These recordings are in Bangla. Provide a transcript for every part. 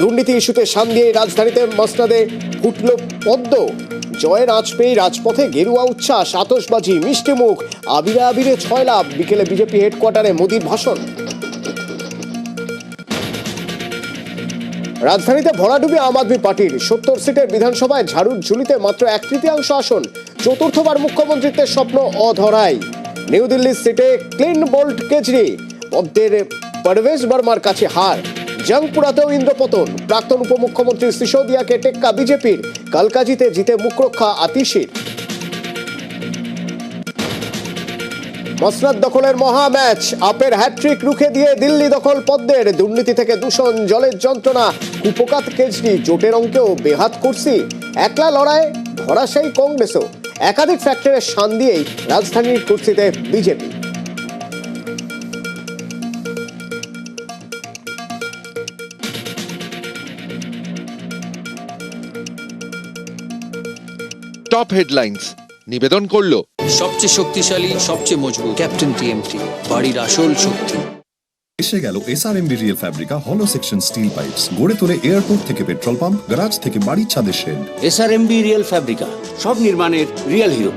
দুর্নীতি ইস্যুতে শান দিয়ে রাজধানীতে মসনাদে ফুটল পদ্ম। জয়ের আঁচ পেয়ে রাজপথে গেরুয়া উচ্ছ্বাস, আতশবাজি মিষ্টিমুখ আবিরে আবিরে ছয় লাভ। বিকেলে বিজেপি হেডকোয়ার্টারে মোদির ভাষণ। রাজধানীতে ভরাডুবি আম আদমি পার্টির সত্তর সিটের বিধানসভায় ঝাড়ুর ঝুলিতে মাত্র এক তৃতীয়াংশ আসন। চতুর্থবার মুখ্যমন্ত্রিত্বের স্বপ্ন অধরাই। নিউ দিল্লির সিটে ক্লিন বোল্ট কেজরি, পদ্মের পারভেজ বর্মার কাছে হার। জংপুরাতেও ইন্দ্রপতন। প্রাক্তন উপমুখ্যমন্ত্রী সিসোদিয়াকে টেক্কা বিজেপির। কালকাজিতে জিতে মুখরক্ষা আতিশির। মসনাদ দখলের মহা ম্যাচ। আপের হ্যাট্রিক রুখে দিয়ে দিল্লি দখল পদ্মের। দুর্নীতি থেকে দূষণ, জলের যন্ত্রণা। কুপকাত কেজরি জোটের অঙ্কেও বেহাত কুর্সি। একলা লড়াই, ধরাশায়ী কংগ্রেসও। একাধিক ফ্যাক্টরের শান দিয়েই রাজধানীর কুর্সিতে বিজেপি। টপ হেডলাইন্স নিবেদন করল। সবচেয়ে শক্তিশালী সবচেয়ে মজবুত ক্যাপ্টেন টিএমটি। বাড়ির আসল শক্তি। এসে গেল এসআরএমবি রিয়েল ফ্যাব্রিকা হলো সেকশন স্টিল পাইপস গড়ে তোলে এয়ারপোর্ট থেকে পেট্রোল পাম্প গ্যারাজ থেকে বাড়ির ছাদের শেড এসআরএমবি রিয়েল ফ্যাব্রিকা সব নির্মাণের রিয়েল হিরো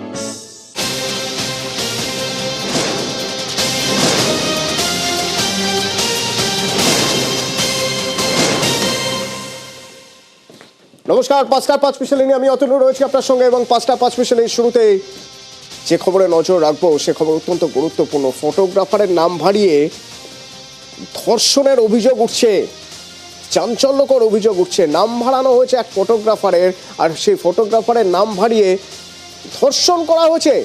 নমস্কার পাঁচটা পাঁচ মিশালি নিয়ে আমি অতনু রয়েছি আপনার সঙ্গে এবং পাঁচটা পাঁচ মিশালির শুরুতে যে খবরে নজর রাখব, সে খবর অত্যন্ত গুরুত্বপূর্ণ। ফটোগ্রাফারের নাম ভারিয়ে ধর্ষণের অভিযোগ উঠছে, চাঞ্চল্যকর অভিযোগ উঠছে। নাম ভাড়ানো হয়েছে এক ফটোগ্রাফারের আর সেই ফটোগ্রাফারের নাম ভারিয়ে ধর্ষণ করা হয়েছে।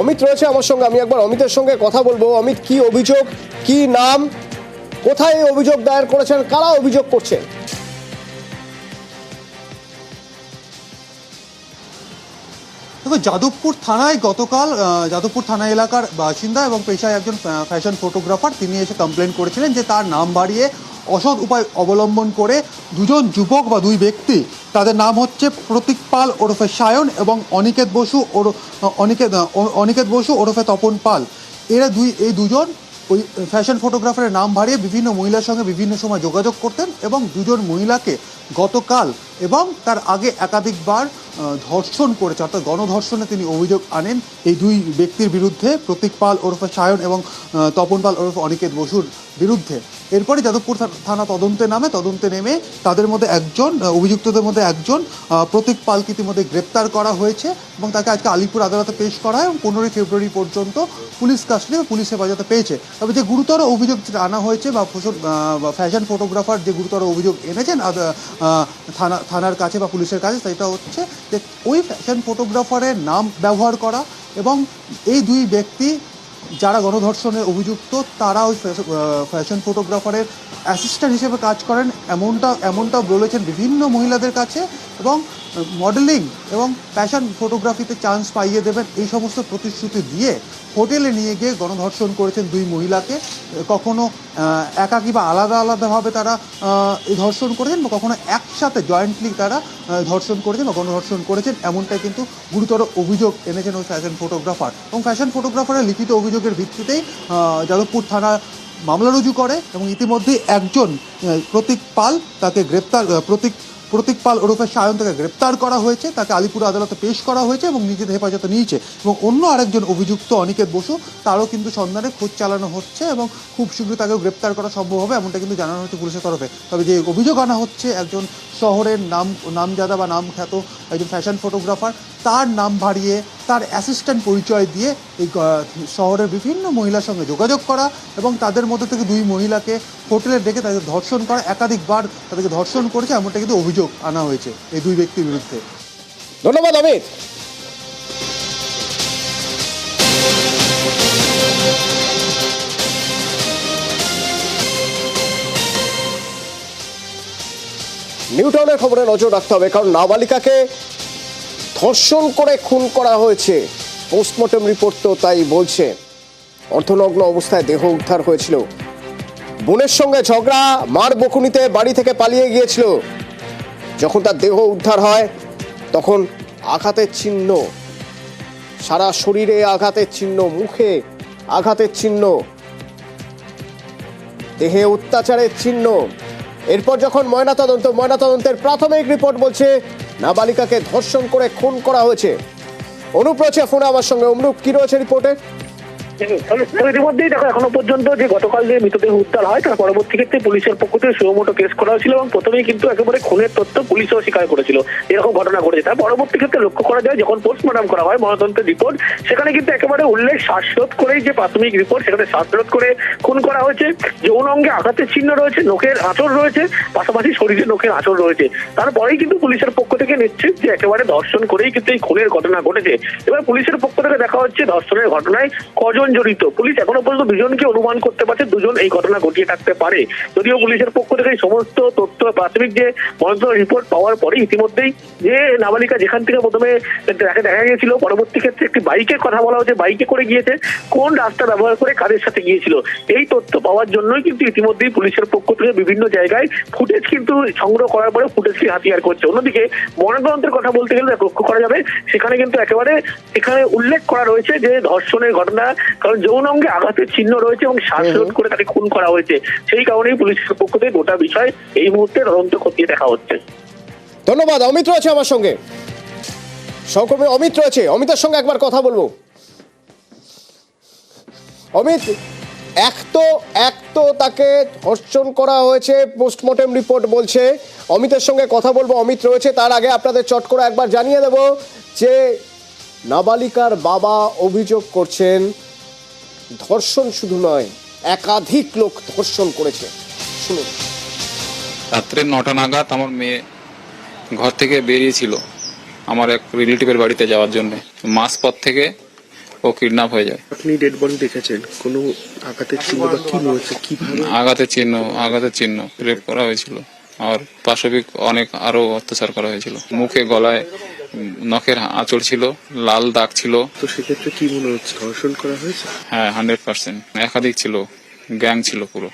অমিত রয়েছে আমার সঙ্গে, আমি একবার অমিতের সঙ্গে কথা বলব। অমিত, কি অভিযোগ, কি নাম? কোথায় এই অভিযোগ দায়ের করেছেন? কারা অভিযোগ করছে? দেখো, যাদবপুর থানায় গতকাল যাদবপুর থানা এলাকার বাসিন্দা এবং পেশায় একজন ফ্যাশন ফটোগ্রাফার তিনি এসে কমপ্লেন করেছিলেন যে তার নাম বাড়িয়ে অসৎ উপায় অবলম্বন করে দুজন যুবক বা দুই ব্যক্তি, তাদের নাম হচ্ছে প্রতীক পাল ওরফে সায়ন এবং অনিকেত বসু ওর, অনিকেত অনিকেত বসু ওরফে তপন পাল। এরা দুই, এই দুজন ওই ফ্যাশন ফটোগ্রাফারের নাম বাড়িয়ে বিভিন্ন মহিলার সঙ্গে বিভিন্ন সময় যোগাযোগ করতেন এবং দুজন মহিলাকে গতকাল এবং তার আগে একাধিকবার ধর্ষণ করেছে, অর্থাৎ গণধর্ষণে তিনি অভিযোগ আনেন। এই দুই ব্যক্তির বিরুদ্ধে প্রতীক পাল ওরফে সায়ন এবং তপন পাল ওরফে অনিকেত বসুর বিরুদ্ধে। এরপরে যাদবপুর থানা তদন্তে নামে, তদন্তে নেমে তাদের মধ্যে একজন অভিযুক্তদের মধ্যে একজন প্রতীক পালকে ইতিমধ্যে গ্রেপ্তার করা হয়েছে এবং তাকে আজকে আলিপুর আদালতে পেশ করা হয় এবং পনেরোই ফেব্রুয়ারি পর্যন্ত পুলিশ কাস্টডি বা পুলিশ হেফাজতে পেয়েছে। তবে যে গুরুতর অভিযোগ আনা হয়েছে বা ফ্যাশন ফটোগ্রাফার যে গুরুতর অভিযোগ এনেছেন থানা, থানার কাছে বা পুলিশের কাছে, সেটা হচ্ছে যে ওই ফ্যাশন ফটোগ্রাফারের নাম ব্যবহার করা এবং এই দুই ব্যক্তি যারা গণধর্ষণে অভিযুক্ত, তারা ওই ফ্যাশন ফটোগ্রাফারের অ্যাসিস্ট্যান্ট হিসেবে কাজ করেন। এমনটা এমনটা বলেছেন বিভিন্ন মহিলাদের কাছে এবং মডেলিং এবং ফ্যাশন ফটোগ্রাফিতে চান্স পাইয়ে দেবেন। এই সমস্ত প্রতিশ্রুতি দিয়ে হোটেলে নিয়ে গিয়ে গণধর্ষণ করেছেন দুই মহিলাকে। কখনো একাকী বা আলাদা আলাদাভাবে তারা ধর্ষণ করেছেন বা কখনো একসাথে জয়েন্টলি তারা ধর্ষণ করেছেন বা গণধর্ষণ করেছেন, এমনটাই কিন্তু গুরুতর অভিযোগ এনেছেন ওই ফ্যাশন ফটোগ্রাফার এবং ফ্যাশন ফটোগ্রাফারের লিখিত অভিযোগের ভিত্তিতেই যাদবপুর থানা মামলা রুজু করে এবং ইতিমধ্যেই একজন প্রতীক পাল তাকে গ্রেপ্তার প্রতীক প্রতীক পাল ওরফে সায়ন তাকে গ্রেপ্তার করা হয়েছে, তাকে আলিপুর আদালতে পেশ করা হয়েছে এবং নিজের হেফাজতে নিয়েছে। এবং অন্য আরেকজন অভিযুক্ত অনিকেত বসু, তারও কিন্তু সন্ধানে খোঁজ চালানো হচ্ছে এবং খুব শীঘ্রই তাকেও গ্রেপ্তার করা সম্ভব হবে, এমনটা কিন্তু জানানো হচ্ছে পুলিশের তরফে। তবে যে অভিযোগ আনা হচ্ছে, একজন শহরের নাম, নামজাদা বা নাম খ্যাত একজন ফ্যাশন ফটোগ্রাফার তার নাম বাড়িয়ে, তার অ্যাসিস্ট্যান্ট পরিচয় দিয়ে এই শহরের বিভিন্ন মহিলার সঙ্গে যোগাযোগ করা এবং তাদের মধ্যে থেকে দুই মহিলাকে হোটেলে ডেকে তাদের ধর্ষণ করা, একাধিকবার তাদেরকে ধর্ষণ করেছে, এমনটা কিন্তু অভিযোগ আনা হয়েছে এই দুই ব্যক্তির বিরুদ্ধে। ধন্যবাদ, অমিত। নিউটাউনের খবরে নজর রাখতে হবে, কারণ নাবালিকাকে ধর্ষণ করে খুন করা হয়েছে। পোস্টমর্টম রিপোর্ট তো তাই বলছে। অর্ধনগ্ন অবস্থায় দেহ উদ্ধার হয়েছিল। বোনের সঙ্গে ঝগড়া, মার বকুনিতে বাড়ি থেকে পালিয়ে গিয়েছিল। যখন তার দেহ উদ্ধার হয়, তখন আঘাতের চিহ্ন। সারা শরীরে আঘাতের চিহ্ন, মুখে আঘাতের চিহ্ন। দেহে অত্যাচারের চিহ্ন। এরপর যখন ময়নাতদন্ত, ময়নাতদন্তের প্রাথমিক রিপোর্ট বলছে নাবালিকাকে ধর্ষণ করে খুন করা হয়েছে। অনুপ্রচে ফোন আমার সঙ্গে। অনুপ কি রয়েছে রিপোর্টে তো ইতিমধ্যেই দেখো, এখনও পর্যন্ত যে গতকাল যে মৃতদেহ উদ্ধার হয়, তার পরবর্তী ক্ষেত্রে পুলিশের পক্ষ থেকে সুমোটো কেস করা হয়েছিল এবং প্রথমেই কিন্তু একেবারে খুনের তথ্য পুলিশও স্বীকার করেছিল। এরকম ঘটনা ঘটেছে। তার পরবর্তী ক্ষেত্রে লক্ষ্য করা যায়, যখন পোস্টমর্টম করা হয় ময়নাতন্ত্রের রিপোর্ট সেখানে কিন্তু একেবারে উল্লেখ, শ্বাসরোধ করেই যে প্রাথমিক রিপোর্ট সেখানে শ্বাসরোধ করে খুন করা হয়েছে। যৌন অঙ্গে আঘাতের চিহ্ন রয়েছে, নখের আঁচড় রয়েছে, পাশাপাশি শরীরে নখের আঁচড় রয়েছে। তারপরেই কিন্তু পুলিশের পক্ষ থেকে নিশ্চিত যে একেবারে ধর্ষণ করেই কিন্তু এই খুনের ঘটনা ঘটেছে। এবার পুলিশের পক্ষ থেকে দেখা হচ্ছে ধর্ষণের ঘটনায় কজন জড়িত। পুলিশ এখনও পর্যন্ত দুজনকে অনুমান করতে পারছে, দুজন এই ঘটনা ঘটিয়ে থাকতে পারে। যদিও পুলিশের পক্ষ থেকে সমস্ত তথ্য, প্রাথমিক যে মন্ত্র রিপোর্ট পাওয়ার পরে ইতিমধ্যেই যে নাবালিকা যেখান থেকে প্রথমে তাকে দেখা গিয়েছিল, পরবর্তী ক্ষেত্রে একটি বাইকের কথা বলা হচ্ছে, বাইকে করে গিয়েছে, কোন রাস্তা ব্যবহার করে কাদের সাথে গিয়েছিল। এই তথ্য পাওয়ার জন্যই কিন্তু ইতিমধ্যেই পুলিশের পক্ষ থেকে বিভিন্ন জায়গায় ফুটেজ কিন্তু সংগ্রহ করার পরে ফুটেজকে হাতিয়ার করছে। অন্যদিকে ময়নাতদন্তের কথা বলতে গেলে লক্ষ্য করা যাবে। সেখানে কিন্তু একেবারে এখানে উল্লেখ করা রয়েছে যে ধর্ষণের ঘটনা কারণ যৌন অঙ্গে আঘাতের চিহ্ন রয়েছে এবং শ্বাসরোধ করে তাকে খুন করা হয়েছে। সেই কারণেই পুলিশের পক্ষ থেকে গোটা বিষয় এই মুহূর্তে তদন্ত খতিয়ে দেখা হচ্ছে। ধন্যবাদ অমিত রয়েছে আমার সঙ্গে। সহকর্মী অমিত রয়েছে। অমিতের সঙ্গে একবার কথা বলব। অমিত এক তো এক তো তাকে ধর্ষণ করা হয়েছে পোস্টমর্টেম রিপোর্ট বলছে। অমিতের সঙ্গে কথা বলব অমিত রয়েছে। তার আগে আপনাদের চট করে একবার জানিয়ে দেব যে নাবালিকার বাবা অভিযোগ করছেন ধর্ষণ শুধু নয় একাধিক লোক ধর্ষণ করেছে। শুনুন। রাত্রে নটা নাগাদ আমার মেয়ে ঘর থেকে বেরিয়েছিল আমার এক রিলেটিভের বাড়িতে যাওয়ার জন্য। মাস পর থেকে ও কিডন্যাপ হয়ে যায়। আপনি ডেড বডি দেখেছেন? কোনো আঘাতের চিহ্ন বা কি রয়েছে? কীভাবে? আঘাতের চিহ্ন আঘাতের চিহ্ন রেপ করা হয়েছিল। আর পাশবিক অনেক আরও অত্যাচার করা হয়েছিল। মুখে গলায় নখের আঁচড় ছিল লাল দাগ ছিল। তো সেক্ষেত্রে কি মনে হচ্ছে ধর্ষণ করা হয়েছে? হ্যাঁ হান্ড্রেড পার্সেন্ট। একাধিক ছিল গ্যাং ছিল পুরো।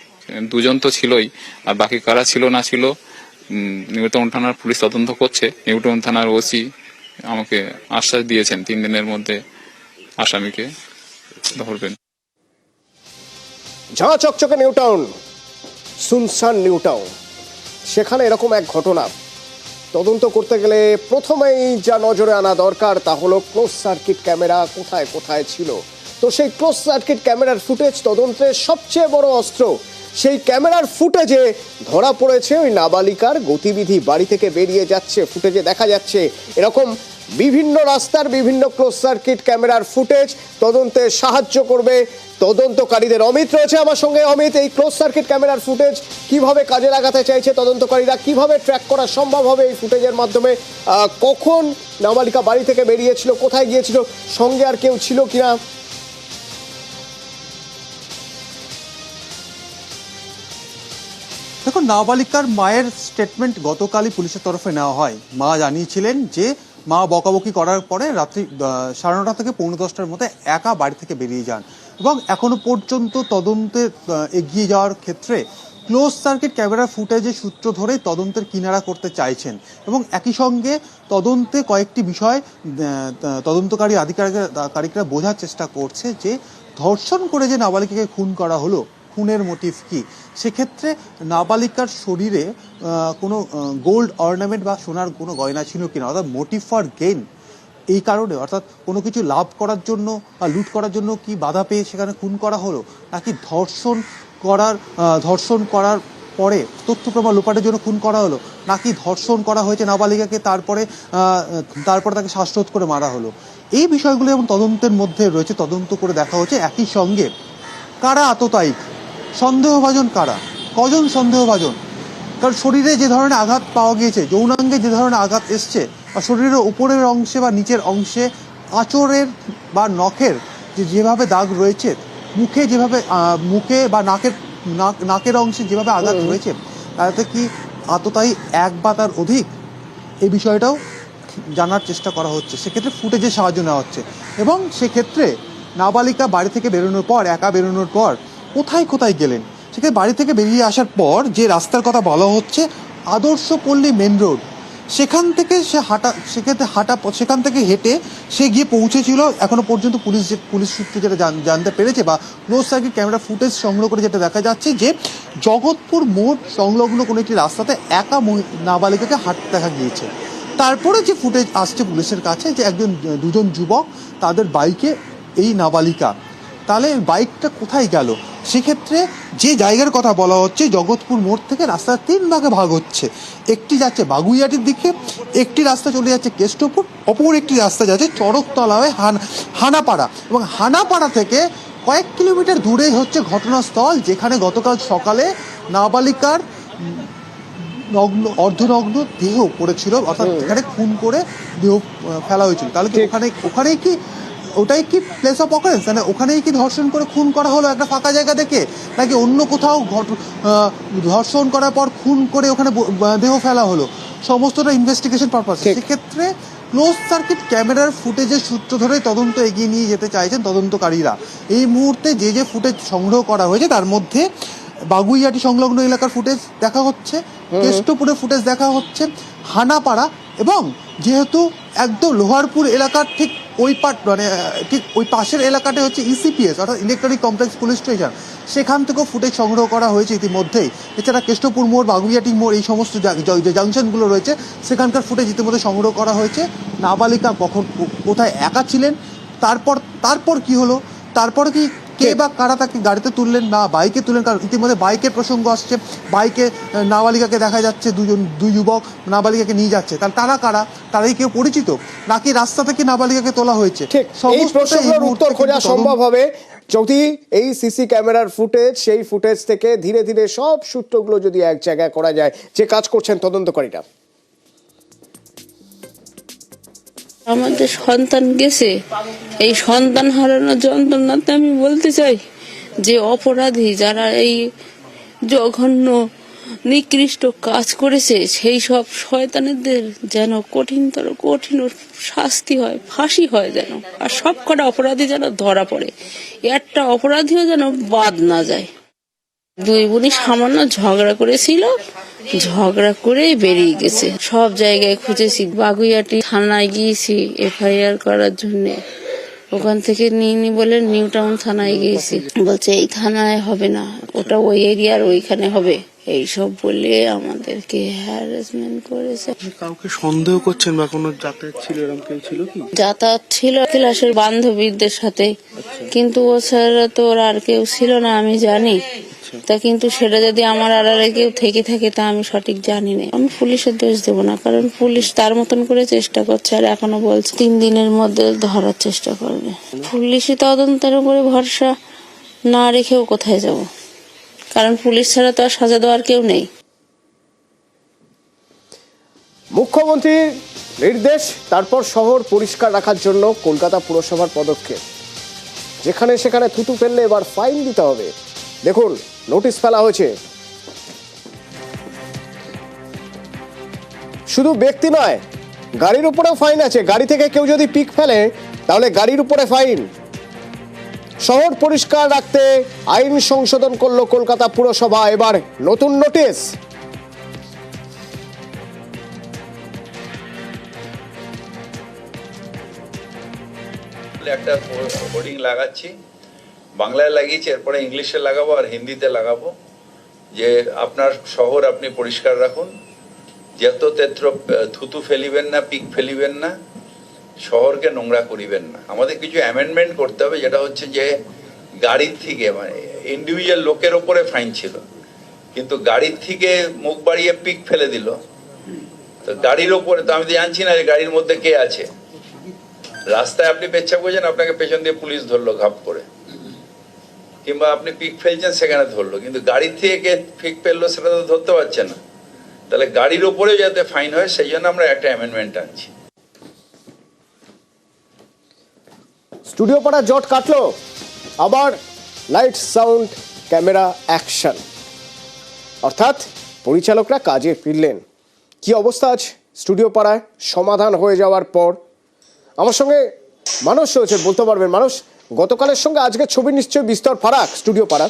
দুজন তো ছিলই আর বাকি কারা ছিল না ছিল নিউটন থানার পুলিশ তদন্ত করছে। নিউটন থানার ওসি আমাকে আশ্বাস দিয়েছেন তিন দিনের মধ্যে আসামিকে ধরবেন। ঝাঁ চকচকে নিউটাউন সুনসান নিউ টাউন সেখানে এরকম এক ঘটনা তদন্ত করতে গেলে প্রথমেই যা নজরে আনা দরকার তা হলো ক্লোজ সার্কিট ক্যামেরা কোথায় কোথায় ছিল। তো সেই ক্লোজ সার্কিট ক্যামেরার ফুটেজ তদন্তের সবচেয়ে বড় অস্ত্র, সেই ক্যামেরার ফুটেজে ধরা পড়েছে ওই নাবালিকার গতিবিধি। বাড়ি থেকে বেরিয়ে যাচ্ছে ফুটেজে দেখা যাচ্ছে। এরকম বিভিন্ন রাস্তার বিভিন্ন ক্লোজ সার্কিট ক্যামেরার ফুটেজ তদন্তে সাহায্য করবে তদন্তকারীদের। অমিত রয়েছে আমার সঙ্গে। অমিত, এই ক্লোজ সার্কিট ক্যামেরার ফুটেজ কীভাবে কাজে লাগাতে চাইছে তদন্তকারীরা? কীভাবে ট্র্যাক করা সম্ভব হবে এই ফুটেজের মাধ্যমে? কখন নাবালিকা বাড়ি থেকে বেরিয়েছিল? কোথায় গিয়েছিল? সঙ্গে আর কেউ ছিল কিনা? দেখুন, নাবালিকার মায়ের স্টেটমেন্ট গতকালই পুলিশের তরফে নেওয়া হয়। মা জানিয়েছিলেন যে মা বকাবকি করার পরে রাত্রি সাড়ে নটা থেকে পৌনে দশটার মধ্যে একা বাড়ি থেকে বেরিয়ে যান। এবং এখনও পর্যন্ত তদন্তে এগিয়ে যাওয়ার ক্ষেত্রে ক্লোজ সার্কিট ক্যামেরা ফুটেজের সূত্র ধরে তদন্তের কিনারা করতে চাইছেন। এবং একই সঙ্গে তদন্তে কয়েকটি বিষয় তদন্তকারী আধিকারিকরা বোঝার চেষ্টা করছে যে ধর্ষণ করে যে নাবালিকাকে খুন করা হলো খুনের মোটিভ কি? সেক্ষেত্রে নাবালিকার শরীরে কোনো গোল্ড অর্নামেন্ট বা সোনার কোনো গয়না ছিল কিনা, অর্থাৎ মোটিভ ফর গেইন এই কারণে, অর্থাৎ কোনো কিছু লাভ করার জন্য বা লুট করার জন্য কি বাধা পেয়ে সেখানে খুন করা হলো? নাকি ধর্ষণ করার ধর্ষণ করার পরে তথ্য প্রমাণ লোপাটের জন্য খুন করা হলো? নাকি ধর্ষণ করা হয়েছে নাবালিকাকে, তারপরে তারপরে তাকে শ্বাসরোধ করে মারা হলো? এই বিষয়গুলো এবং তদন্তের মধ্যে রয়েছে, তদন্ত করে দেখা হচ্ছে একই সঙ্গে। কারা আততায়িক সন্দেহভাজন কারা? কজন সন্দেহভাজন? কারণ শরীরে যে ধরনের আঘাত পাওয়া গিয়েছে যৌনাঙ্গে যে ধরনের আঘাত এসছে বা শরীরের উপরের অংশে বা নিচের অংশে আঁচড়ের বা নখের যে যেভাবে দাগ রয়েছে মুখে যেভাবে মুখে বা নাকের নাক- নাকের অংশে যেভাবে আঘাত রয়েছে তাতে কি আততায়ী এক বা তার অধিক? এই বিষয়টাও জানার চেষ্টা করা হচ্ছে। সেক্ষেত্রে ফুটেজের সাহায্য নেওয়া হচ্ছে। এবং সেক্ষেত্রে নাবালিকা বাড়ি থেকে বেরোনোর পর একা বেরোনোর পর কোথায় কোথায় গেলেন? সেক্ষেত্রে বাড়ি থেকে বেরিয়ে আসার পর যে রাস্তার কথা বলা হচ্ছে আদর্শ পল্লী মেন রোড। সেখান থেকে সে হাঁটা সেক্ষেত্রে হাঁটা, সেখান থেকে হেঁটে সে গিয়ে পৌঁছেছিল। এখনও পর্যন্ত পুলিশ যে, পুলিশ সূত্রে যেটা জান- জানতে পেরেছে বা ক্লোজ সার্কিট ক্যামেরা ফুটেজ সংগ্রহ করে যেটা দেখা যাচ্ছে যে জগৎপুর মোড় সংলগ্ন কোনো একটি রাস্তাতে একা নাবালিকাকে হাঁটতে দেখা গিয়েছে। তারপরে যে ফুটেজ আসছে পুলিশের কাছে যে একজন, দুজন যুবক তাদের বাইকে, এই নাবালিকা। তাহলে বাইকটা কোথায় গেল? সেক্ষেত্রে যে জায়গার কথা বলা হচ্ছে জগৎপুর মোড় থেকে রাস্তা তিন ভাগে ভাগ হচ্ছে। একটি যাচ্ছে বাগুইয়াটির দিকে একটি রাস্তা চলে যাচ্ছে কেষ্টপুর অপর একটি রাস্তা যাচ্ছে চড়কতলা হয়ে হান হানাপাড়া। এবং হানাপাড়া থেকে কয়েক কিলোমিটার দূরেই হচ্ছে ঘটনাস্থল যেখানে গতকাল সকালে নাবালিকার নগ্ন অর্ধনগ্ন দেহ পড়েছিল অর্থাৎ এখানে খুন করে দেহ ফেলা হয়েছিল। তাহলে কি ওখানে ওখানেই কি ওটাই কি প্লেস অফ অকারেন্স মানে ওখানেই কি ধর্ষণ করে খুন করা হলো একটা ফাঁকা জায়গা দেখে? নাকি অন্য কোথাও ঘট ধর্ষণ করার পর খুন করে ওখানে দেহ ফেলা হলো? সমস্তটা ইনভেস্টিগেশন পারপাস সেক্ষেত্রে ক্লোজ সার্কিট ক্যামেরার ফুটেজের সূত্র ধরে তদন্ত এগিয়ে নিয়ে যেতে চাইছেন তদন্তকারীরা। এই মুহূর্তে যে যে ফুটেজ সংগ্রহ করা হয়েছে তার মধ্যে বাগুইয়াটি সংলগ্ন এলাকার ফুটেজ দেখা হচ্ছে কেষ্টপুরের ফুটেজ দেখা হচ্ছে হানাপাড়া এবং যেহেতু একদম লোহারপুর এলাকার ঠিক ওই পাট মানে ঠিক ওই পাশের এলাকাটা হচ্ছে ইসিপিএস অর্থাৎ ইলেকট্রনিক কমপ্লেক্স পুলিশ স্টেশন, সেখান থেকেও ফুটেজ সংগ্রহ করা হয়েছে ইতিমধ্যেই। এছাড়া কেষ্টপুর মোড় বাগুইয়াটি মোড়, এই সমস্ত যে জাংশনগুলো রয়েছে, সেখানকার ফুটেজ ইতিমধ্যে সংগ্রহ করা হয়েছে। নাবালিকা কখন কোথায় একা ছিলেন? তারপর তারপর কি হলো? তারপর কি কে বা কারা তাকে গাড়িতে তুললেন না বাইকে তুললেন কারণ ইতিমধ্যে বাইকের প্রসঙ্গ আসছে বাইকে নাবালিকাকে দেখা যাচ্ছে দুজন দুই যুবক নাবালিকাকে নিয়ে যাচ্ছে। তাহলে তারা কারা? তারাই কেউ পরিচিত? নাকি রাস্তা থেকে নাবালিকাকে তোলা হয়েছে? এই উত্তর খোঁজা সম্ভব হবে। যদি এই সিসি ক্যামেরার ফুটেজ সেই ফুটেজ থেকে ধীরে ধীরে সব সূত্রগুলো যদি এক জায়গায় করা যায় যে কাজ করছেন তদন্তকারীরা। আমাদের সন্তান গেছে। এই সন্তান হারানোর যন্ত্রণাতে আমি বলতে চাই যে অপরাধী যারা এই জঘন্য, নিকৃষ্ট কাজ করেছে, সেই সব শয়তানেদের যেন কঠিনতর, কঠিন শাস্তি হয়, ফাঁসি হয় যেন। আর সব কটা অপরাধী যেন ধরা পড়ে। একটা অপরাধীও যেন বাদ না যায়। দুই বোনই সামান্য ঝগড়া করেছিল ঝগড়া করে বেরিয়ে গেছে। সব জায়গায় খুঁজেছি বাগুইয়াটি থানায় গিয়েছি এফআইআর করার জন্য। ওখান থেকে নিয়ে নি বলে নিউ টাউন থানায় গিয়েছি। বলছে, এই থানায় হবে না, ওটা ওই এরিয়ার ওইখানে হবে। এইসব বলে আমাদেরকে হ্যারাসমেন্ট করেছে। কাউকে সন্দেহ করছেন বা কোনো যাতায়াত ছিল এরকম কেউ ছিল কি? যাতায়াত ছিল ক্লাসের বান্ধবীদের সাথে। কিন্তু ও ছাড়া তো ওর আর কেউ ছিল না আমি জানি। তা কিন্তু সেটা যদি আমার আড়ালে কেউ থেকে থাকে তা আমি সঠিক জানি না। আমি পুলিশের দোষ দেবো না কারণ পুলিশ তার মতন করে চেষ্টা করছে আর এখনও বলছে তিন দিনের মধ্যে ধরার চেষ্টা করবে। পুলিশি তদন্তের উপরে ভরসা না রেখেও কোথায় যাব? কারণ পুলিশ ছাড়া তো আর সাজা দেওয়ার কেউ নেই। মুখ্যমন্ত্রীর নির্দেশ, তারপর শহর পরিষ্কার রাখার জন্য কলকাতা পুরসভার পদক্ষেপ। যেখানে সেখানে থুতু ফেললে এবার ফাইন দিতে হবে। দেখুন, নোটিশ ফেলা হয়েছে। শুধু ব্যক্তি নয়, গাড়ির উপরেও ফাইন আছে। গাড়ি থেকে কেউ যদি পিক ফেলে, তাহলে গাড়ির উপরে ফাইন। শহর পরিষ্কার রাখতে আইন সংশোধন করল কলকাতা পুরসভা। এবার নতুন নোটিশ। একটা হোর্ডিং লাগাচ্ছি। বাংলায় লাগিয়েছি, এরপরে ইংলিশে লাগাবো আর হিন্দিতে লাগাবো। যে আপনার শহর আপনি পরিষ্কার রাখুন। যত তেত্র থুতু ফেলিবেন না, পিক ফেলিবেন না শহরকে নোংরা করিবেন না। আমাদের কিছু অ্যামেন্ডমেন্ট করতে হবে, যেটা হচ্ছে যে গাড়ির থেকে মানে ইন্ডিভিজুয়াল লোকের ওপরে ফাইন ছিল। কিন্তু গাড়ির থেকে মুখ বাড়িয়ে পিক ফেলে দিল। তো গাড়ির ওপরে, তো আমি তো জানছি না যে গাড়ির মধ্যে কে আছে। রাস্তায় আপনি পেচ্ছাপ করছেন, আপনাকে পেছন দিয়ে পুলিশ ধরলো ঘাপ করে। কিংবা আপনি পিক ফেলছেন, সেখানে ধরলো। কিন্তু গাড়ির থেকে কে পিক ফেলল, সেটা তো ধরতে পারছে না। তাহলে গাড়ির উপরে যাতে ফাইন হয়, সেই জন্য আমরা একটা অ্যামেন্ডমেন্ট আনছি। স্টুডিও পাড়া জট কাটল। আবার লাইট সাউন্ড ক্যামেরা অ্যাকশন অর্থাৎ পরিচালকরা কাজে ফিরলেন। কি অবস্থা আজ? স্টুডিও পাড়ায় সমাধান হয়ে যাওয়ার পর। আমার সঙ্গে মানুষ রয়েছে বলতে পারবেন। মানুষ গতকালের সঙ্গে আজকের ছবি নিশ্চয়ই বিস্তর ফারাক স্টুডিও পাড়া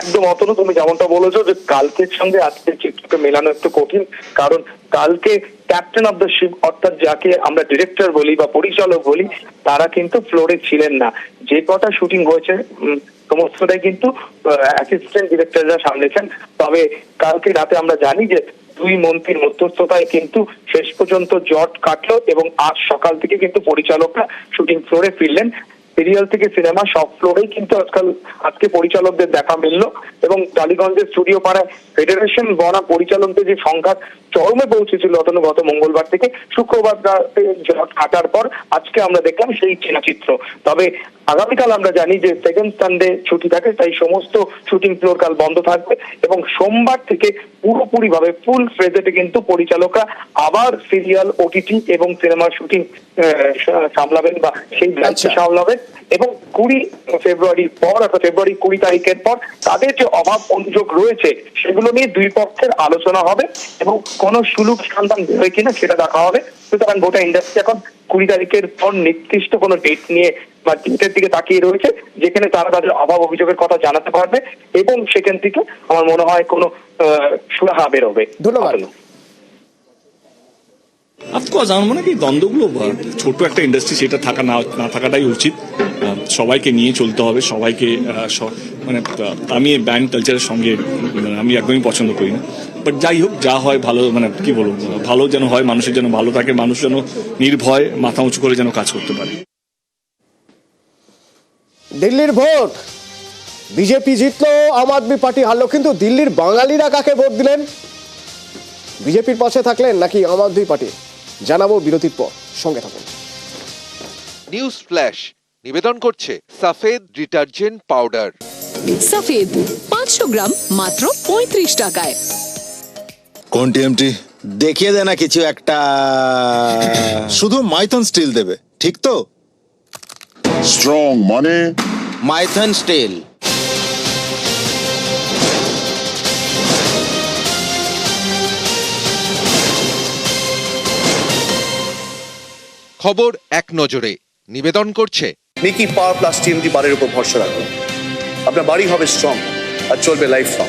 একদম অতনু, তুমি যেমনটা বলেছ যে কালকের সঙ্গে আজকের চিত্রকে মেলানো একটু কঠিন, কারণ কালকে ক্যাপ্টেন অফ দ্য শিপ অর্থাৎ যাকে আমরা ডিরেক্টর বলি বা পরিচালক বলি, তারা কিন্তু ফ্লোরে ছিলেন না। যে কটা শুটিং হয়েছে সমস্তটাই কিন্তু অ্যাসিস্ট্যান্ট ডিরেক্টররা সামলেছেন। তবে কালকে রাতে আমরা জানি যে দুই মন্ত্রীর মধ্যস্থতায় কিন্তু শেষ পর্যন্ত জট কাটলো এবং আজ সকাল থেকে কিন্তু পরিচালকরা শুটিং ফ্লোরে ফিরলেন। সিরিয়াল থেকে সিনেমা সব ফ্লোরেই কিন্তু আজকাল, আজকে পরিচালকদের দেখা মিলল এবং টালিগঞ্জের স্টুডিও পাড়ায় ফেডারেশন বনা পরিচালকদের যে সংখ্যা চরমে পৌঁছেছিল অতনু গত মঙ্গলবার থেকে, শুক্রবার কাটার পর আজকে আমরা দেখলাম সেই চিত্র তবে আগামীকাল আমরা জানি যে সেকেন্ড সানডে ছুটি থাকে তাই সমস্ত শুটিং ফ্লোর কাল বন্ধ থাকবে এবং সোমবার থেকে পুরোপুরি ভাবে ফুল ফ্রেজেটে কিন্তু পরিচালকরা আবার সিরিয়াল ওটিটি এবং সিনেমার শুটিং সামলাবেন বা সেই দায়িত্ব আচ্ছা। সামলাবেন এবং কুড়ি ফেব্রুয়ারির পর অর্থাৎ ফেব্রুয়ারি কুড়ি তারিখের পর তাদের যে অভাব অনুযোগ রয়েছে সেগুলো নিয়ে দুই পক্ষের আলোচনা হবে এবং কোনো সুলুক সন্ধান বেরোয় কিনা সেটা দেখা হবে। সুতরাং গোটা ইন্ডাস্ট্রি এখন কুড়ি তারিখের পর নির্দিষ্ট কোনো ডেট নিয়ে বা ডেটের দিকে তাকিয়ে রয়েছে যেখানে তারা তাদের অভাব অভিযোগের কথা জানাতে পারবে এবং সেখান থেকে আমার মনে হয় কোনো আহ, সুরাহা বেরোবে। ধন্যবাদ। অফকোর্স আমার মনে কি দ্বন্দ্বগুলো ছোট একটা ইন্ডাস্ট্রি সেটা থাকা না না থাকাটাই উচিত। সবাইকে নিয়ে চলতে হবে, সবাইকে মানে আমি ব্যান্ড কালচারের সঙ্গে মানে আমি একদমই পছন্দ করি না। বাট যাই হোক, যা হয় ভালো মানে কি বলব, ভালো যেন হয়, মানুষের যেন ভালো থাকে, মানুষ যেন নির্ভয়, মাথা উঁচু করে যেন কাজ করতে পারে। দিল্লির ভোট। বিজেপি জিতলো, আম আদমি পার্টি হারলো, কিন্তু দিল্লির বাঙালিরা কাকে ভোট দিলেন? বিজেপির পাশে থাকলেন নাকি আম আদমি পার্টি? জানাব বিরতির পর। সঙ্গে থাকুন। নিউজ ফ্ল্যাশ নিবেদন করছে সাফেদ ডিটারজেন্ট পাউডার। সাফেদ পাঁচশো গ্রাম মাত্র পঁয়ত্রিশ টাকায়। কোন টিএমটি? দেখিয়ে দে না কিছু একটা। শুধু মাইথন স্টিল দেবে ঠিক তো? স্ট্রং মানে? মাইথন স্টিল। খবর এক নজরে। নিবেদন করছে। মিকি পাওয়ার প্লাস টিএমডি বাড়ির উপর ভরসা রাখুন। আপনার বাড়ি হবে স্ট্রং আর চলবে life long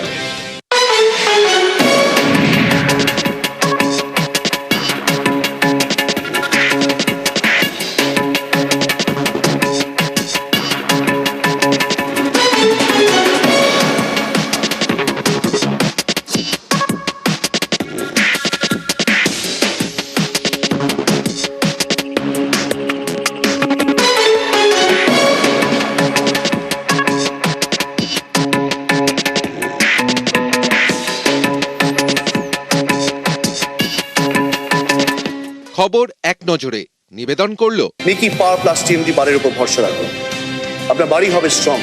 Miki power plus TMT বাড়ির উপর ভরসা রাখুন। আপনার বাড়ি হবে স্ট্রং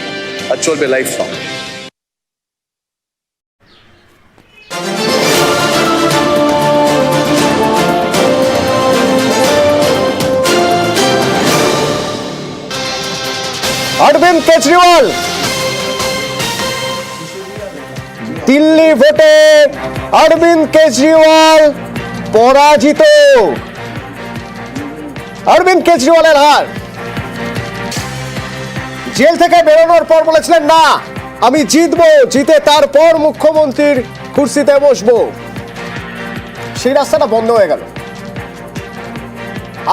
আর চলবে লাইফ লং অরবিন্দ কেজরিওয়াল দিল্লি ভোটে অরবিন্দ কেজরিওয়াল পরাজিত। অরবিন্দ কেজরিওয়ালের হার। জেল থেকে বেরোনোর পর বলেছিলেন, না, আমি জিতবো, জিতে তারপর মুখ্যমন্ত্রীর কুর্সিতে বসবো। সেই রাস্তাটা বন্ধ হয়ে গেল।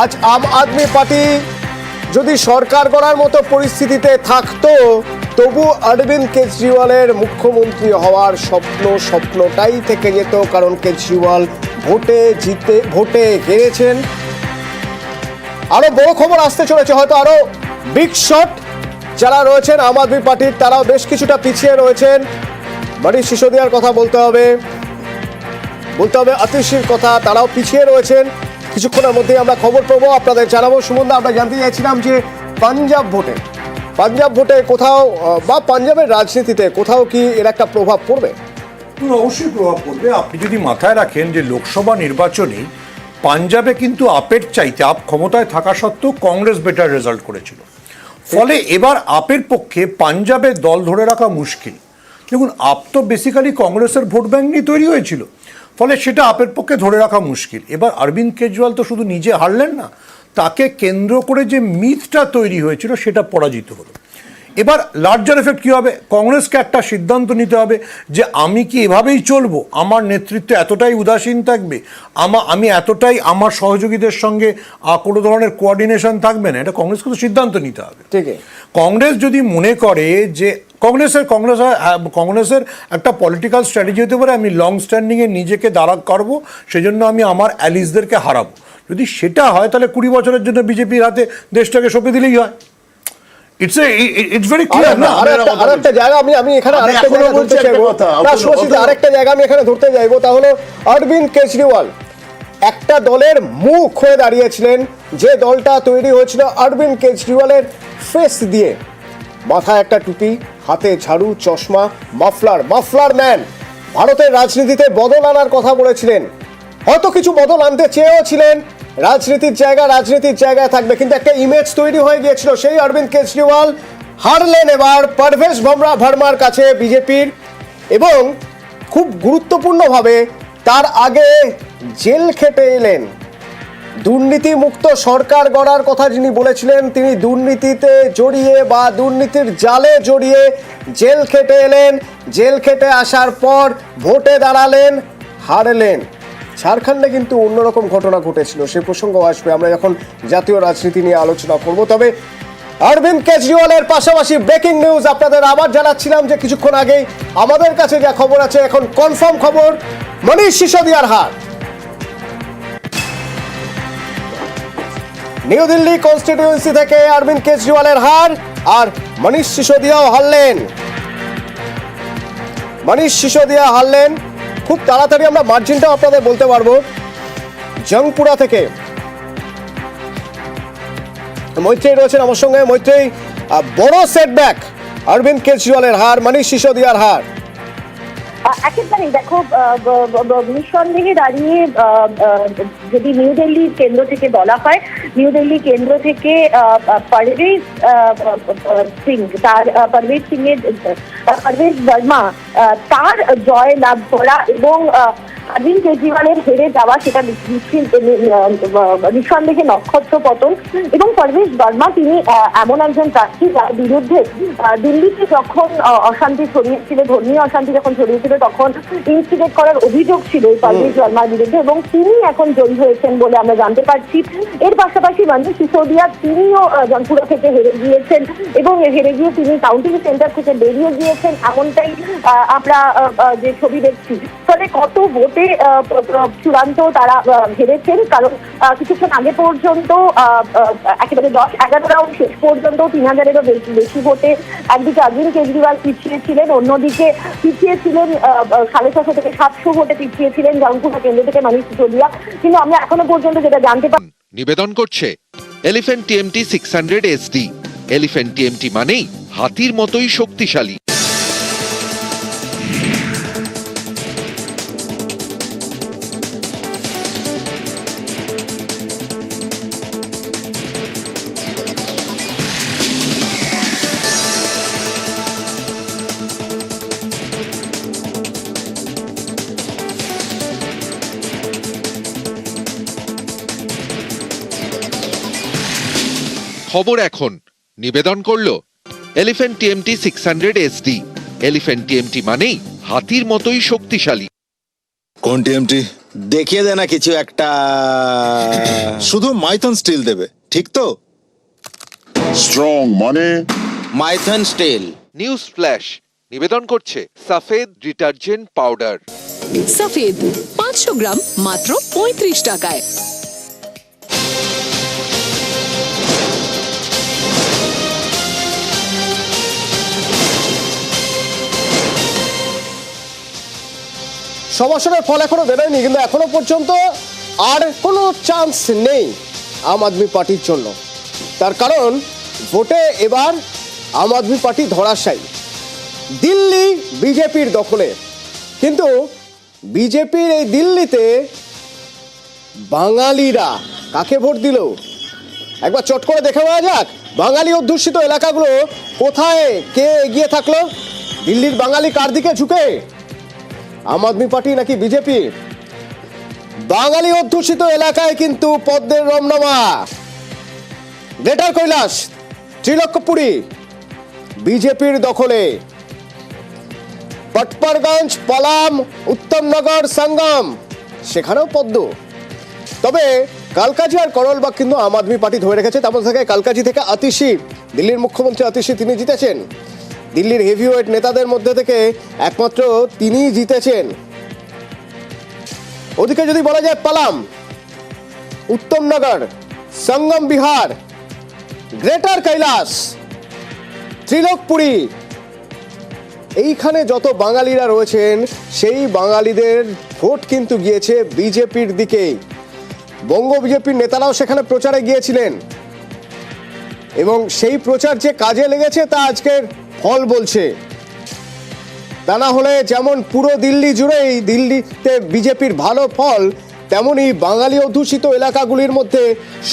আজ আম আদমি পার্টি যদি সরকার গড়ার মতো পরিস্থিতিতে থাকতো, তবু অরবিন্দ কেজরিওয়ালের মুখ্যমন্ত্রী হওয়ার স্বপ্ন স্বপ্নটাই থেকে যেত, কারণ কেজরিওয়াল ভোটে জিতে, ভোটে হেরেছেন। আরও বড় খবর আসতে চলেছে, হয়তো আরও বিগ শট যারা রয়েছেন, আম আদমি পার্টির, তারাও বেশ কিছুটা পিছিয়ে রয়েছেন। মানিশ সিসোদিয়ার কথা বলতে হবে। বলতে হবে আতিশির কথা, তারাও পিছিয়ে রয়েছেন। কিছুক্ষণের মধ্যেই আমরা খবর পাবো, আপনাদের জানাব। সুমন্দা আমরা জানতে চাইছিলাম যে পাঞ্জাব ভোটে পাঞ্জাব ভোটে কোথাও বা পাঞ্জাবের রাজনীতিতে কোথাও কি এর একটা প্রভাব পড়বে? অবশ্যই প্রভাব পড়বে। আপনি যদি মাথায় রাখেন যে লোকসভা নির্বাচনে পাঞ্জাবে কিন্তু আপের চাইতে, আপ ক্ষমতায় থাকা সত্ত্বেও কংগ্রেস বেটার রেজাল্ট করেছিল। ফলে এবার আপের পক্ষে পাঞ্জাবের দল ধরে রাখা মুশকিল। দেখুন, আপ তো বেসিক্যালি কংগ্রেসের ভোট ব্যাংক নিয়ে তৈরি হয়েছিল। ফলে সেটা আপের পক্ষে ধরে রাখা মুশকিল। এবার অরবিন্দ কেজরিওয়াল তো শুধু নিজে হারলেন না, তাকে কেন্দ্র করে যে মিথটা তৈরি হয়েছিল, সেটা পরাজিত হলো। এবার লার্জার এফেক্ট কী হবে? কংগ্রেসকে একটা সিদ্ধান্ত নিতে হবে যে আমি কি এভাবেই চলবো? আমার নেতৃত্ব এতটাই উদাসীন থাকবে? আমা আমি এতটাই আমার সহযোগীদের সঙ্গে কোনো ধরনের কোঅর্ডিনেশন থাকবে না? এটা কংগ্রেসকে তো সিদ্ধান্ত নিতে হবে। ঠিক কংগ্রেস যদি মনে করে যে কংগ্রেসের কংগ্রেস কংগ্রেসের একটা পলিটিক্যাল স্ট্র্যাটেজি হতে পারে আমি লং স্ট্যান্ডিংয়ে নিজেকে দাঁড়া করব সেজন্য আমি আমার অ্যালিসদেরকে হারাবো। যদি সেটা হয় তাহলে কুড়ি বছরের জন্য বিজেপির হাতে দেশটাকে সঁপে দিলেই হয়। ইটস ইটস ভেরি ক্লিয়ার না আরেকটা- জায়গা আমি আমি এখানে আরেকটা জায়গা ধরতে চাইব। না অত- আরেকটা জায়গা আমি এখানে ধরতে চাইব। তা হলো অরবিন্দ কেজরিওয়াল। একটা দলের মুখ হয়ে দাঁড়িয়েছিলেন যে দলটা তৈরি হয়েছিল অরবিন্দ কেজরিওয়ালের ফেস দিয়ে। মাথায় একটা টুপি হাতে ঝাড়ু চশমা মাফলার মাফলার ম্যান ভারতের রাজনীতিতে বদল আনার কথা বলেছিলেন। হয়তো কিছু বদল আনতে চেয়েও ছিলেন রাজনীতির জায়গা, রাজনীতির জায়গায় থাকবে। কিন্তু একটা ইমেজ তৈরি হয়ে গিয়েছিল সেই অরবিন্দ কেজরিওয়াল, হারলেন এবার পারভেজ ভমরা ভার্মার কাছে বিজেপির এবং খুব গুরুত্বপূর্ণভাবে তার আগে জেল খেটে এলেন। দুর্নীতি মুক্ত সরকার গড়ার কথা যিনি বলেছিলেন, তিনি দুর্নীতিতে জড়িয়ে বা দুর্নীতির জালে জড়িয়ে জেল খেটে এলেন। জেল খেটে আসার পর ভোটে দাঁড়ালেন, হারলেন। ঝাড়খণ্ডে কিন্তু অন্যরকম ঘটনা ঘটেছিল। সে প্রসঙ্গ আসবে। আমরা যখন জাতীয় রাজনীতি নিয়ে আলোচনা করব। তবে অরবিন্দ কেজরিওয়ালের পাশাপাশি ব্রেকিং নিউজ আপনাদের আবার জানাচ্ছিলাম যে কিছুক্ষণ আগেই আমাদের কাছে যা খবর আছে, এখন কনফার্ম খবর মনীষ সিসোদিয়ার হার। নিউ দিল্লি কনস্টিটিউয়েন্সি থেকে অরবিন্দ কেজরিওয়ালের হার আর মনীষ সিসোদিয়াও হারলেন। মনীষ সিসোদিয়া হারলেন খুব তাড়াতাড়ি আমরা মার্জিনটাও আপনাদের বলতে পারব। জংপুরা থেকে মৈত্রেই রয়েছেন আমার সঙ্গে। মৈত্রেই আহ, বড় সেটব্যাক অরবিন্দ কেজরিওয়ালের হার মনীষ সিসোদিয়ার হার। একেবারেই দেখো নিঃসন্দেহে দাঁড়িয়ে যদি নিউ দিল্লির কেন্দ্র থেকে বলা হয় নিউ দিল্লি কেন্দ্র থেকে পারভেজ সিং তার পারভেজ সিং এর পারভেজ বর্মা তার জয় লাভ করা এবং অরবিন্দ কেজরিওয়ালের হেরে যাওয়া সেটা নিঃসন্দেহে নক্ষত্র পতন। এবং পারভেজ বর্মা তিনি এমন একজন প্রার্থী যার বিরুদ্ধে দিল্লিতে যখন অশান্তি ছড়িয়েছিল ধর্মীয় অশান্তি যখন ছড়িয়েছিল তখন ইনস্টিগেট করার অভিযোগ ছিল এই পারভেজ বর্মার বিরুদ্ধে এবং তিনি এখন জয়ী হয়েছেন বলে আমরা জানতে পারছি। এর পাশাপাশি মনীষ সিসোদিয়া তিনিও জনপুরা থেকে হেরে গিয়েছেন এবং হেরে গিয়ে তিনি কাউন্টিং সেন্টার থেকে বেরিয়ে গিয়েছেন এমনটাই আমরা যে ছবি দেখছি। ফলে কত ভোটে চূড়ান্ত তারা হেরেছেন কারণ কিছুক্ষণ আগে পর্যন্ত একেবারে দশ এগারো রাউন্ড শেষ পর্যন্ত তিন হাজারেরও বেশি ভোটে একদিকে অরবিন্দ কেজরিওয়াল পিছিয়ে ছিলেন অন্যদিকে পিছিয়ে ছিলেন আহ, আহ, সাড়ে ছশো থেকে সাতশো ভোটে পিছিয়ে ছিলেন জঙ্কুটা কেন্দ্র থেকে মানুষ সিসোদিয়া। কিন্তু আমরা এখনও পর্যন্ত যেটা জানতে পারি নিবেদন করছে elephant TMT six hundred SD. Elephant TMT মানেই হাতির মতোই শক্তিশালী। খবর এখন। নিবেদন করল elephant TMT six hundred SD elephant TMT মানেই হাতির মতোই শক্তিশালী। কোন টিএমটি দেখিয়ে দে না কিছু একটা। শুধু মাইথন স্টিল দেবে ঠিক তো? স্ট্রং মানে? মাইথন স্টিল। নিউজ ফ্ল্যাশ নিবেদন করছে সাফেদ ডিটারজেন্ট পাউডার। সাফেদ পাঁচশো গ্রাম মাত্র পঁয়ত্রিশ টাকায়। সমাসনের ফল এখনও বেরোয়নি কিন্তু এখনও পর্যন্ত আর কোনো চান্স নেই আম আদমি পার্টির জন্য। তার কারণ, ভোটে এবার আম আদমি পার্টি ধরাশায়ী। দিল্লি বিজেপির দখলে। কিন্তু বিজেপির এই দিল্লিতে বাঙালিরা কাকে ভোট দিল? একবার চট করে দেখে নেওয়া যাক। বাঙালি অধ্যুষিত এলাকাগুলো কোথায় কে এগিয়ে থাকল? দিল্লির বাঙালি কার দিকে ঝুঁকে? আম আদমি পার্টি নাকি বিজেপি? বাঙালি অধ্যুষিত এলাকায় কিন্তু পদ্মের রমনামা। গ্রেটার কৈলাস ত্রিলক্ষপুরী বিজেপির দখলে। পটপরগঞ্জ পলাম, উত্তমনগর, সঙ্গম, সেখানেও পদ্ম। তবে কালকাজি আর করলবাগ কিন্তু আম আদমি পার্টি ধরে রেখেছে। তার মধ্যে থেকে কালকাজি থেকে আতিশি, দিল্লির মুখ্যমন্ত্রী আতিশি তিনি জিতেছেন। দিল্লির হেভিওয়েট নেতাদের মধ্যে থেকে একমাত্র তিনিই জিতেছেন। ওদিকে যদি বলা যায় পালাম উত্তমনগর সঙ্গম বিহার, গ্রেটার কৈলাস ত্রিলোকপুরী এইখানে যত বাঙালিরা রয়েছেন, সেই বাঙালিদের ভোট কিন্তু গিয়েছে বিজেপির দিকেই। বঙ্গ বিজেপির নেতারাও সেখানে প্রচারে গিয়েছিলেন। এবং সেই প্রচার যে কাজে লেগেছে তা আজকের ফল বলছে। তা না হলে যেমন পুরো দিল্লি জুড়েই দিল্লিতে বিজেপির ভালো ফল, তেমনি বাঙালি অধ্যুষিত এলাকাগুলির মধ্যে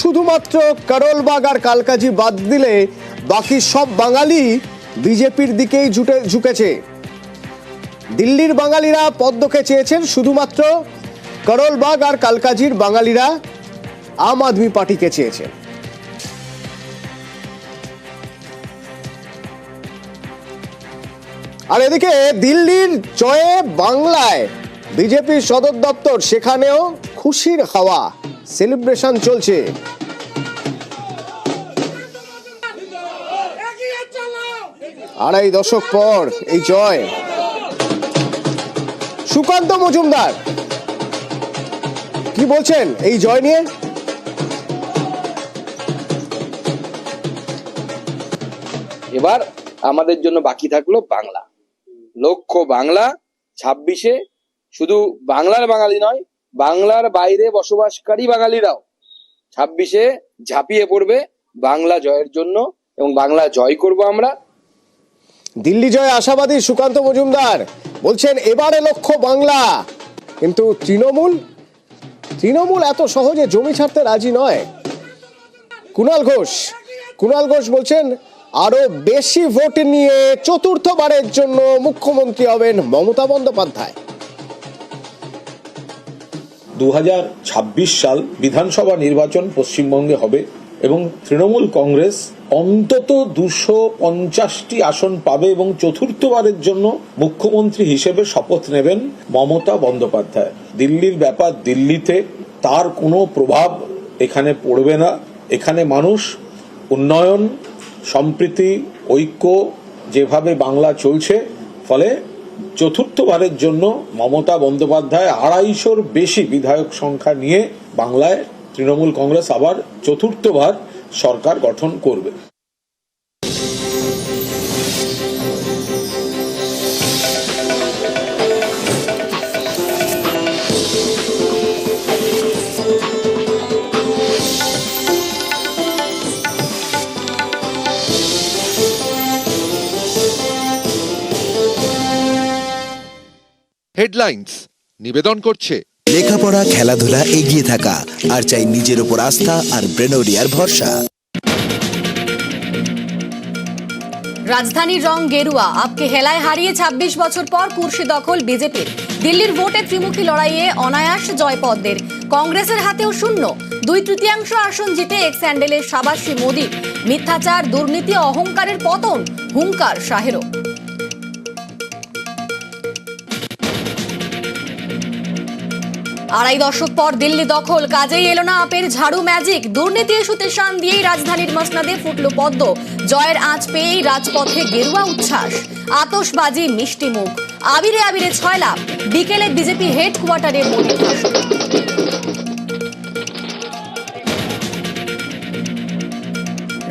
শুধুমাত্র করলবাগ আর কালকাজি বাদ দিলে বাকি সব বাঙালি বিজেপির দিকেই জুটে, ঝুঁকেছে। দিল্লির বাঙালিরা পদ্মকে চেয়েছেন শুধুমাত্র করলবাগ আর কালকাজির বাঙালিরা আম আদমি পার্টিকে চেয়েছেন। আর এদিকে দিল্লির জয়ে বাংলায় বিজেপির সদর দপ্তর, সেখানেও খুশির হাওয়া। সেলিব্রেশন চলছে। আড়াই দশক পর এই জয়। সুকান্ত মজুমদার, কি বলছেন এই জয় নিয়ে? এবার আমাদের জন্য বাকি থাকল বাংলা। লক্ষ্য বাংলা ছাব্বিশে। শুধু বাংলার বাঙালি নয়, বাংলার বাইরে বসবাসকারী বাঙালিরাও ছাব্বিশে ঝাঁপিয়ে পড়বে বাংলা জয়ের জন্য এবং বাংলা জয় করব আমরা। দিল্লি জয় আশাবাদী সুকান্ত মজুমদার বলছেন, এবারে লক্ষ্য বাংলা। কিন্তু তৃণমূল তৃণমূল এত সহজে জমি ছাড়তে রাজি নয়। কুণাল ঘোষ কুণাল ঘোষ বলছেন আরও বেশি ভোট নিয়ে চতুর্থবারের জন্য মুখ্যমন্ত্রী হবেন মমতা বন্দ্যোপাধ্যায়। দু হাজার ছাব্বিশ সাল বিধানসভা নির্বাচন পশ্চিমবঙ্গে হবে এবং তৃণমূল কংগ্রেস অন্তত দুশো পঞ্চাশটি আসন পাবে এবং চতুর্থবারের জন্য মুখ্যমন্ত্রী হিসেবে শপথ নেবেন মমতা বন্দ্যোপাধ্যায়। দিল্লির ব্যাপার দিল্লিতে তার কোনো প্রভাব এখানে পড়বে না। এখানে মানুষ উন্নয়ন সম্প্রীতি, ঐক্য যেভাবে বাংলা চলছে, ফলে চতুর্থবারের জন্য মমতা বন্দ্যোপাধ্যায় আড়াইশোর বেশি বিধায়ক সংখ্যা নিয়ে বাংলায় তৃণমূল কংগ্রেস আবার চতুর্থবার সরকার গঠন করবে। হেডলাইন্স নিবেদন করছে। লেখাপড়া খেলাধুলা এগিয়ে থাকা আর চাই নিজের উপর আস্থা আর ব্রেনোরিয়ার ভরসা। রাজধানীর রং গেরুয়া আপকে হেলায় হারিয়ে ২৬ বছর পর কুর্সি দখল বিজেপির। দিল্লির ভোটে ত্রিমুখী লড়াইয়ে অনায়াস জয়পদদের। কংগ্রেসের হাতেও শূন্য। দুই তৃতীয়াংশ আসন জিতে এক্স স্যান্ডেলের সাবাসী মোদী। মিথ্যাচার দুর্নীতি অহংকারের পতন হুঙ্কার শাহেরও। আড়াই দশক পর দিল্লি দখল, কাজেই এলো না আপের ঝাড়ু ম্যাজিক দুর্নীতি ইস্যুতে শান দিয়েই রাজধানীর মসনাদে ফুটল পদ্ম। জয়ের আঁচ পেয়েই রাজপথে গেরুয়া উচ্ছ্বাস। আতসবাজি মিষ্টি মুখ আবিরে আবিরে ছয় লাভ বিকেলে বিজেপি হেডকোয়ার্টারে মোদী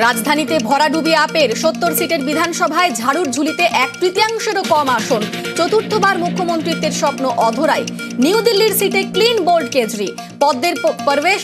রাজধানীতে ভরাডুবি আপের সত্তর সিটের বিধানসভায় ঝাড়ুর ঝুলিতে এক তৃতীয়াংশেরও কম আসন। চতুর্থবার মুখ্যমন্ত্রিত্বের স্বপ্ন অধরাই। নিউ দিল্লির সিটে ক্লিন বোল্ড কেজরি। পদ্মের পরবেশ